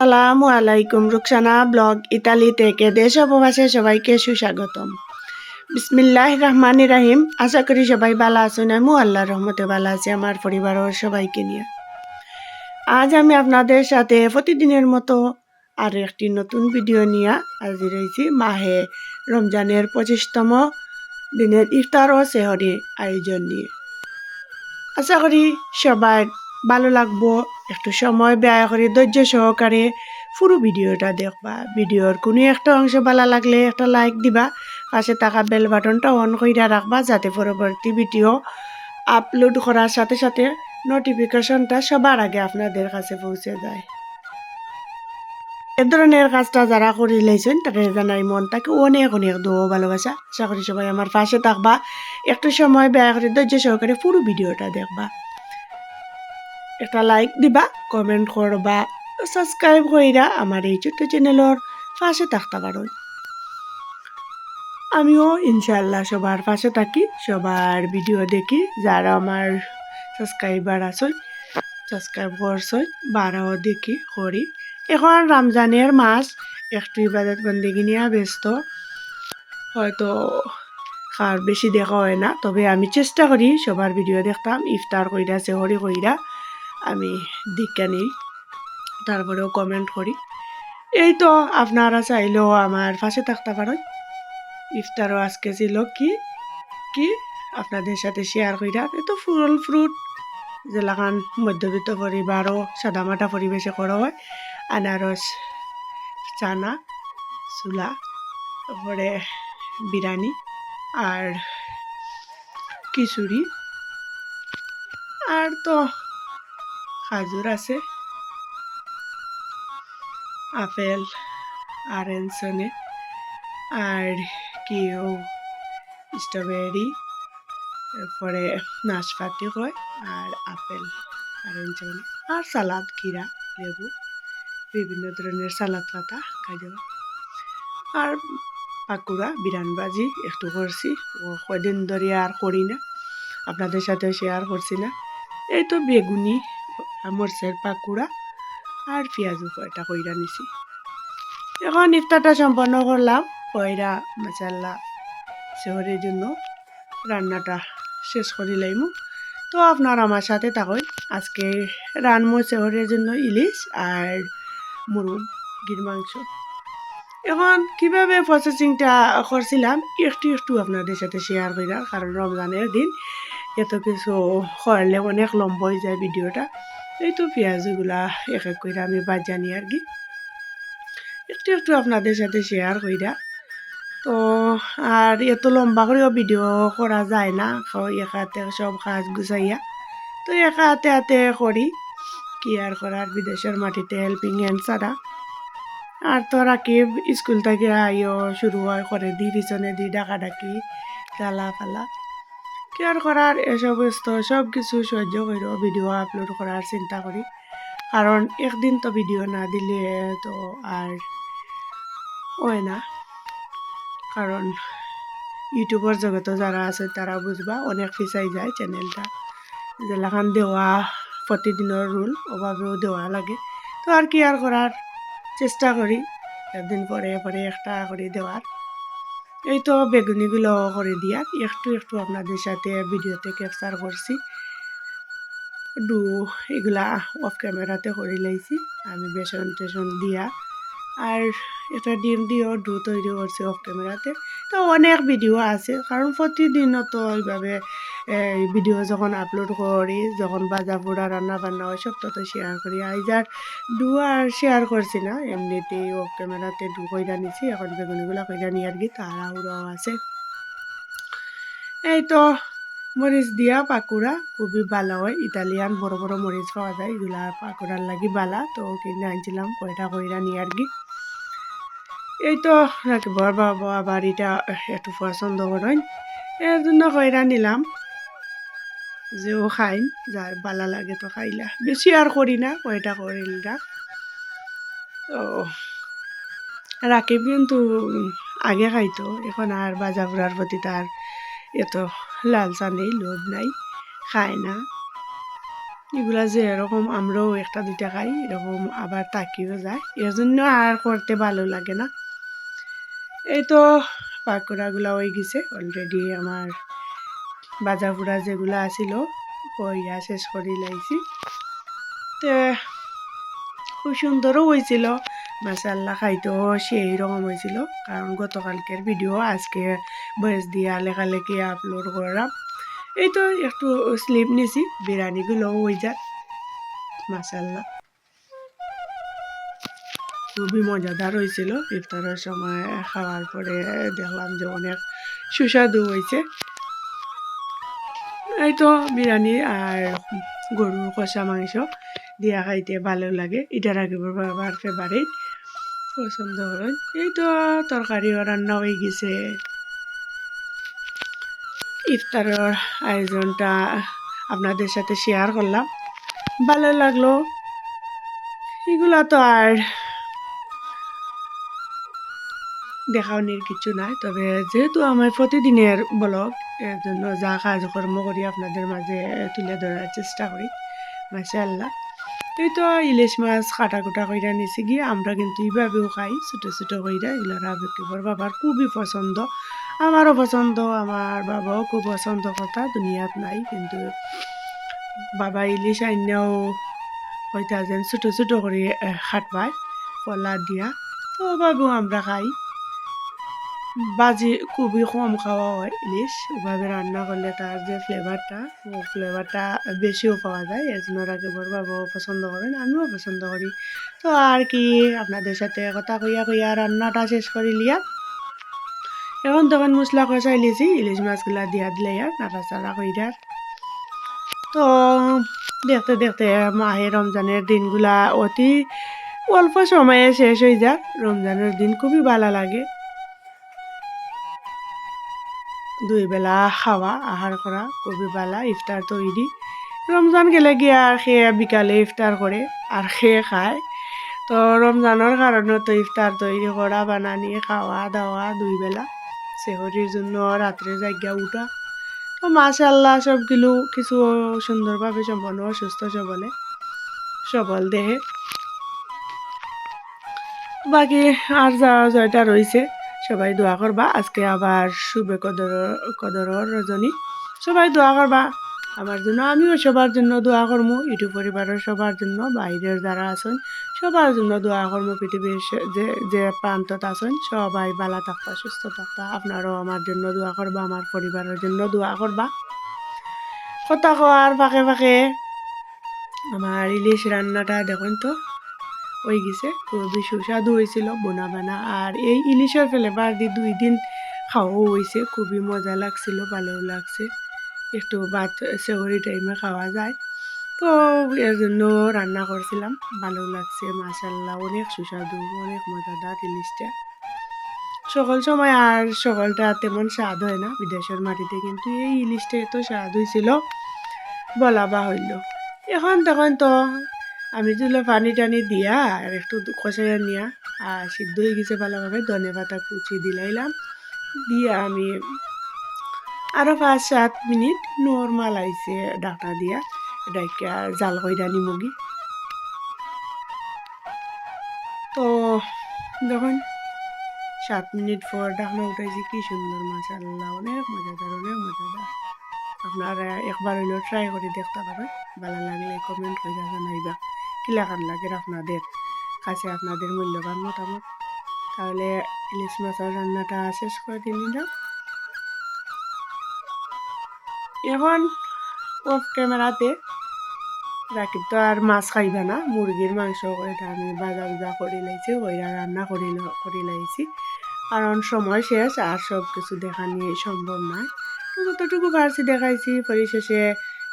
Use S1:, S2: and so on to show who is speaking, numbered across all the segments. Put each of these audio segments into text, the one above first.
S1: আসসালামু আলাইকুম, Rukhsana blog Italy থেকে দেশ উপবাসে সবাইকে সুস্বাগতম। বিসমিল্লাহ রহমান রাহিম। আশা করি সবাই ভালো আছেন। আমি আল্লাহ রহমতে ভালো আছি, আমার পরিবারের সবাইকে নিয়ে। আজ আমি আপনাদের সাথে প্রতিদিনের মতো আর একটি নতুন ভিডিও নিয়ে হাজির হয়েছি। মাহে রমজানের পঁচিশতম দিনের ইফতার ও সেহরি আয়োজন নিয়ে। আশা করি সবাই ভালো লাগবো, একটু সময় ব্যয় করে ধৈর্য সহকারে পুরো ভিডিওটা দেখবা। ভিডিওর কোনো একটা অংশ ভালো লাগলে একটা লাইক দিবা, পাশে থাকা বেল বাটনটা অন করে রাখবা, যাতে পরবর্তী ভিডিও আপলোড করার সাথে সাথে নোটিফিকেশনটা সবার আগে আপনাদের কাছে পৌঁছে যায়। এ ধরনের কাজটা যারা করে লাইছেন তাদের জানাই মন তাকে অনেক অনেক দোয়া ভালোবাসা। আশা করি সবাই আমার পাশে থাকবা, একটু সময় ব্যয় করে ধৈর্য সহকারে পুরো ভিডিওটা দেখবা। একটা লাইক দিবা কমেন্ট করবা সাবস্ক্রাইব কইরা আমার এই ছোট্ট চ্যানেলের পাশে থাকতে পারো। আমিও ইনশাল্লাহ সবার পাশে থাকি, সবার ভিডিও দেখি, যারা আমার সাবস্ক্রাইবার আছে সাবস্ক্রাইব করছে বারাও দেখি, করি। এখন রমজানের মাস, একটু ইবাদত বন্দিগি নিয়ে ব্যস্ত। হয়তো খার বেশি দেখা হয় না, তবে আমি চেষ্টা করি সবার ভিডিও দেখতাম, ইফতার কইরা, সেহরি কইরা। আমি দীক্ষা নিই, তারপরেও কমেন্ট করি। এই তো আপনারা চাইলেও আমার পাশে থাকতে পারেন। ইফতারও আজকে ছিল কি? কি? আপনাদের সাথে শেয়ার কইরা এত ফুল ফ্রুট যেলাখান মধ্যবিত্ত পরিবারও সাদামাটা পরিবেশে করা হয়, আনারস, চানা, চুলা, তারপরে বিরিয়ানি আর খিচুড়ি। আর তো খাজুর আছে। আপেল আর এনসনে। আর কিও স্ট্রবেরি। তারপরে নাশপাতি হয়, আর আপেল আর এনসনে। আর সালাদ কিরা লেবু, বিভিন্ন ধরনের সালাদ পাতা কাজু আর পাকুড়া বিরান বাজি একটু করছি। ও কদিন ধরে আর করি না। আপনাদের সাথে শেয়ার করছি না। এই তো বেগুনি মরচের পাকুড়া আর পেঁয়াজু কয়টা কইরা নিছি। এখন ইফতারটা সম্পন্ন করলাম কয়রা মাসাল্লা শহরের জন্য রান্নাটা শেষ করি লাইমু। তো আপনার আমার সাথে থাকুন আজকে রানমো শহরের জন্য ইলিশ আর মুরগির মাংস। এখন কীভাবে প্রসেসিংটা করছিলাম একটু একটু আপনাদের সাথে শেয়ার করিলাম কারণ রমজানের দিন এত কিছু করলে অনেক লম্বা হয়ে যায় ভিডিওটা এই তো পেঁয়াজগুলা এক এক করে আমি বাজানি আর কি। একটু একটু আপনাদের সাথে শেয়ার কইরা। তো, আর এত লম্বা করেও ভিডিও করা যায় না এক হাতে সব কাজ গুছাইয়া। তো একা হাতে হাতে করি, কি আর করার, বিদেশের মাটিতে হেল্পিং হ্যান্ড ছাড়া। আর তো রাকিব স্কুল থেকে আইও শুরু হয় করে দি, পিছনে দি ডাকা ডাকি গালা ফালা কেয়ার করার, এসব সব কিছু সহ্য করি ভিডিও আপলোড করার চিন্তা করি। কারণ একদিন তো ভিডিও না দিলে তো আর হয় না। কারণ ইউটিউবের জগতে যারা আছে তারা বুঝবা অনেক পিছাই যায় চ্যানেলটা যেলাখান দেওয়া প্রতিদিনের রুল ওভাবেও দেওয়া লাগে। তো আর কি আর করার? চেষ্টা করি। একদিন পরে পরে একটা করে দেওয়ার। এই তো বেগুনিগুলো করে দিয়া একটু একটু আপনাদের সাথে ভিডিওতে ক্যাপচার করছি। ডু এগুলা অফ ক্যামেরাতে করে লাইছি, আমি বেসন টেসন দিয়া। আর এটা ডিম দিয়েও ডু তৈরি করছি অফ ক্যামেরাতে তো অনেক ভিডিও আছে, কারণ প্রতিদিনও তো এইভাবে ভিডিও যখন আপলোড করি, যখন বাজা পোড়া রান্না বান্না হয়, সব তো শেয়ার করি। আইজার ডু আর শেয়ার করছি না, এমনিতেই ও ক্যামেরাতে ডু কইরা নিছি, এখন বেগুনিগুলা কইরা নিয়ে আর কি, তাড়াহুড়াও আছে। এই তো, মরিচ দিয়া পাকুড়া, খুবই ভালো হয়। ইটালিয়ান বড় বড় মরিচ পাওয়া যায়, এগুলা পাকুড়ার লাগি বালা, তো কিনে আনছিলাম, কয়টা কইরা নিয়ে আর কি। এই তো বর বাবা এটা একটু পছন্দ করেন। এর জন্য কইরা নিলাম। যে ও খাইন যার বালা লাগে তো খাইলা। বেশি আর করি না, কয়টা করিল রাখ তো রাকিব কিন্তু আগে খাইতো, এখন আর বাজা বুড়ার প্রতি তার এত লালসা নেই, লোভ নাই, খায় না। এগুলা যে এরকম আমরাও একটা দুইটা খাই, এরকম আবার তাকিয়েও যায়, এর জন্য আর করতে ভালো লাগে না। এই তো, পাকোড়াগুলা হয়ে গেছে অলরেডি আমার বাজা ফুড়া যেগুলা আছিল হইয়া শেষ করে লাইছি। তে খুব সুন্দরও হয়েছিল মাসাল্লাহ খাইতেও সেই রকম হয়েছিল কারণ গতকালকের ভিডিও, আজকে বয়স দিয়া লেখালেখি আপলোড করলাম। এই তো একটু স্লিপ নিছি বিরিয়ানিগুলো হয়ে যাক। মাসাল্লাহ খুবই মজাদার হয়েছিল ইফতারের সময় খাওয়ার পরে দেখলাম যে অনেক সুস্বাদু হয়েছে এই তো বিরিয়ানি আর গরুর কষা মাংস দিয়া খাইতে ভালো লাগে। এটার আগে বাবার ফেভারিট পছন্দ হয়। এই তো তরকারিও রান্না হয়ে গেছে। ইফতারের আয়োজনটা আপনাদের সাথে শেয়ার করলাম। ভালো লাগল। এগুলা তো আর দেখানোর কিছু নাই। তবে যেহেতু আমার প্রতিদিনের ব্লগ এর জন্য যা কাজকর্ম করি আপনাদের মাঝে তুলে ধরার চেষ্টা করি মাসা আল্লাহ এই তো ইলিশ মাছ কাটা কুটা কইরা নিছি গিয়ে, আমরা কিন্তু এইভাবেও খাই, ছোটো ছোটো কইরা এগুলো রাবিকিবর বাবার খুবই পছন্দ। আমারও পছন্দ, আমার বাবাও খুব পছন্দ, কথা দুনিয়াত নাই, কিন্তু বাবা ইলিশ আইনাও হয়তো যেন ছোটো ছোটো করে খাট পায় কলা দিয়া। তো বাবু আমরা খাই। বাজি, খুবই কম খাওয়া হয় ইলিশ। ওভাবে রান্না করলে তার যে ফ্লেভারটা ও ফ্লেভারটা বেশিও পাওয়া যায়। এর জন্য রাকিবর বাবাও পছন্দ করেন আমিও পছন্দ করি। তো আর কি, আপনাদের সাথে কথা কইয়া কইয়া রান্নাটা শেষ করে লিয়া। এখন তখন মশলা কষাই লিছি ইলিশ মাছগুলা দিয়া দিলে আর নাড়াচাড়া কইরার। তো দেখতে দেখতে মাহে রমজানের দিনগুলা অতি অল্প সময়ে শেষ হয়ে যায়। রমজানের দিন খুবই ভালো লাগে। দুই বেলা খাওয়া আহার করা ভালো ইফতার তৈরি রমজান গেলে গিয়ে আর খেয়ে বিকালে ইফতার করে আর খেয়ে খায়। তো রমজানের কারণে তো ইফতার তৈরি করা বানানি খাওয়া দাওয়া দুই বেলা। সেহরির জন্য রাত্রে জায়গা উঠা। তো মাশাল্লাহ সবগুলো কিছু সুন্দরভাবে সম্পন্ন সুস্থ সবলে। সবল দেহে। বাকি আর যা জয়টা রয়েছে সবাই দোয়া করবা। আজকে আবার শুভে কদর কদরর রজনী। সবাই দোয়া করবা। আমার জন্য আমিও সবার জন্য দোয়া করব ইউটিউব পরিবারের সবার জন্য, বাইরের যারা আছেন, সবার জন্য দোয়া করব পৃথিবীর যে যে প্রান্তত আছেন, সবাই বালা থাকবা, সুস্থ থাকবা। আপনারাও আমার জন্য দোয়া করবা, আমার পরিবারের জন্য দোয়া করবা। কথা কওয়ার ফাঁকে ফাঁকে, আমার ইলিশ রান্নাটা দেখুন তো। হয়ে গেছে। খুবই সুস্বাদু হয়েছিল বোনা বানা আর এই ইলিশের ফ্লেভার দিয়ে দুই দিন খাওয়াও হয়েছে। খুবই মজা লাগছিল ভালোও লাগছে। একটু ভাত সেহরি টাইমে খাওয়া যায়। তো এর জন্য রান্না করছিলাম। ভালো লাগছে মাসাল্লাহ অনেক সুস্বাদু, অনেক মজাদার ইলিশটা। সকল সময় আর সকলটা তেমন স্বাদ হয় না বিদেশের মাটিতে, কিন্তু এই ইলিশটা এত স্বাদ হয়েছিল, বলা বা হইল এখন তখন তো আমি তুলো পানি টানি দিয়া আর একটু কষাইয়া নিয়া, আর সিদ্ধ হয়ে গেছে ভালোভাবে, ধনে পাতা কুচি দিলাইলাম। দিয়ে আমি আরও পাঁচ, সাত মিনিট নর্মাল আইছে ডাকনা দিয়া, ডাইকা জাল কইরা নিমগি তো যখন সাত মিনিট পর ডাকনা উঠাইছি, কি সুন্দর মাসাল্লাহ অনেক মজাদার অনেক মজাদার। আপনারা একবার হইলেও ট্রাই করে দেখতে পারেন ভালো লাগলে কমেন্ট করে জানাইবা। কিলাকান লাগে আপনাদের কাছে আপনাদের মূল্যবান মতামত। তাহলে ইলিশ মাছের রান্নাটা শেষ করে দিন দিলাম এখন অফ ক্যামেরাতে রাকিব তো আর মাছ খাইবা না, মুরগির মাংস এটা আমি বাজা বাজা করে লাইছি, ওইরা রান্না করে করে লাইছি। কারণ সময় শেষ আর সব কিছু দেখা নিয়ে সম্ভব নয়। তো যতটুকু পারছি দেখাইছি, পরিশেষে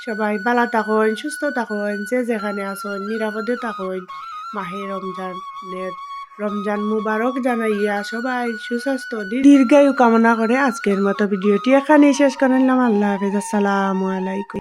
S1: সবাই ভালো থাকুন, সুস্থ থাকুন, যে যেখানে আসুন নিরাপদে থাকুন। মাহে রমজানের রমজান মুবারক জানাইয়া সবাই সুস্বাস্থ্য দীর্ঘায়ু কামনা করে আজকের মতো ভিডিওটি এখানেই শেষ করলাম আল্লাহ হাফেজ। আসসালামু আলাইকুম।